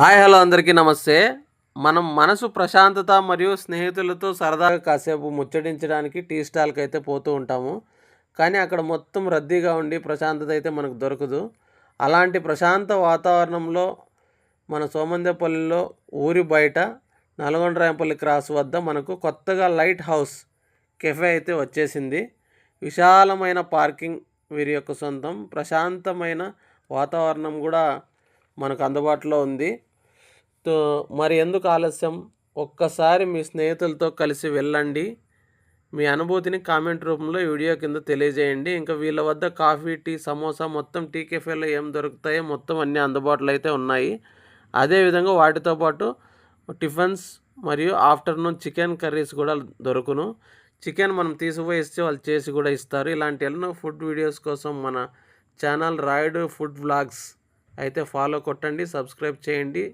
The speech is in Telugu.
హాయ్ హలో అందరికీ నమస్తే. మనం మనసు ప్రశాంతత మరియు స్నేహితులతో సరదాగా కాసేపు ముచ్చటించడానికి టీ స్టాల్కి అయితే పోతూ ఉంటాము. కానీ అక్కడ మొత్తం రద్దీగా ఉండి ప్రశాంతత అయితే మనకు దొరకదు. అలాంటి ప్రశాంత వాతావరణంలో మన సోమందేపల్లిలో ఊరి బయట నల్గొండ రాయంపల్లి క్రాస్ వద్ద మనకు కొత్తగా లైట్ హౌస్ కెఫే అయితే వచ్చేసింది. విశాలమైన పార్కింగ్ వీరి యొక్క సొంతం. ప్రశాంతమైన వాతావరణం కూడా మనకు అందుబాటులో ఉంది. మరి ఎందుకు ఆలస్యం? ఒక్కసారి మీ స్నేహితులతో కలిసి వెళ్ళండి. మీ అనుభూతిని కామెంట్ రూపంలో వీడియో కింద తెలియజేయండి. ఇంకా వీళ్ళ వద్ద కాఫీ టీ సమోసా మొత్తం టీ కెఫేలో ఏం దొరుకుతాయో మొత్తం అన్నీ అందుబాటులో అయితే ఉన్నాయి. అదేవిధంగా వాటితో పాటు టిఫిన్స్ మరియు ఆఫ్టర్నూన్ చికెన్ కర్రీస్ కూడా దొరుకును. చికెన్ మనం తీసుకుపోయి ఇస్తే వాళ్ళు చేసి కూడా ఇస్తారు. ఇలాంటి ఎన్నో ఫుడ్ వీడియోస్ కోసం మన ఛానల్ రాయుడు ఫుడ్ వ్లాగ్స్ అయితే ఫాలో కొట్టండి సబ్స్క్రైబ్ చేయండి.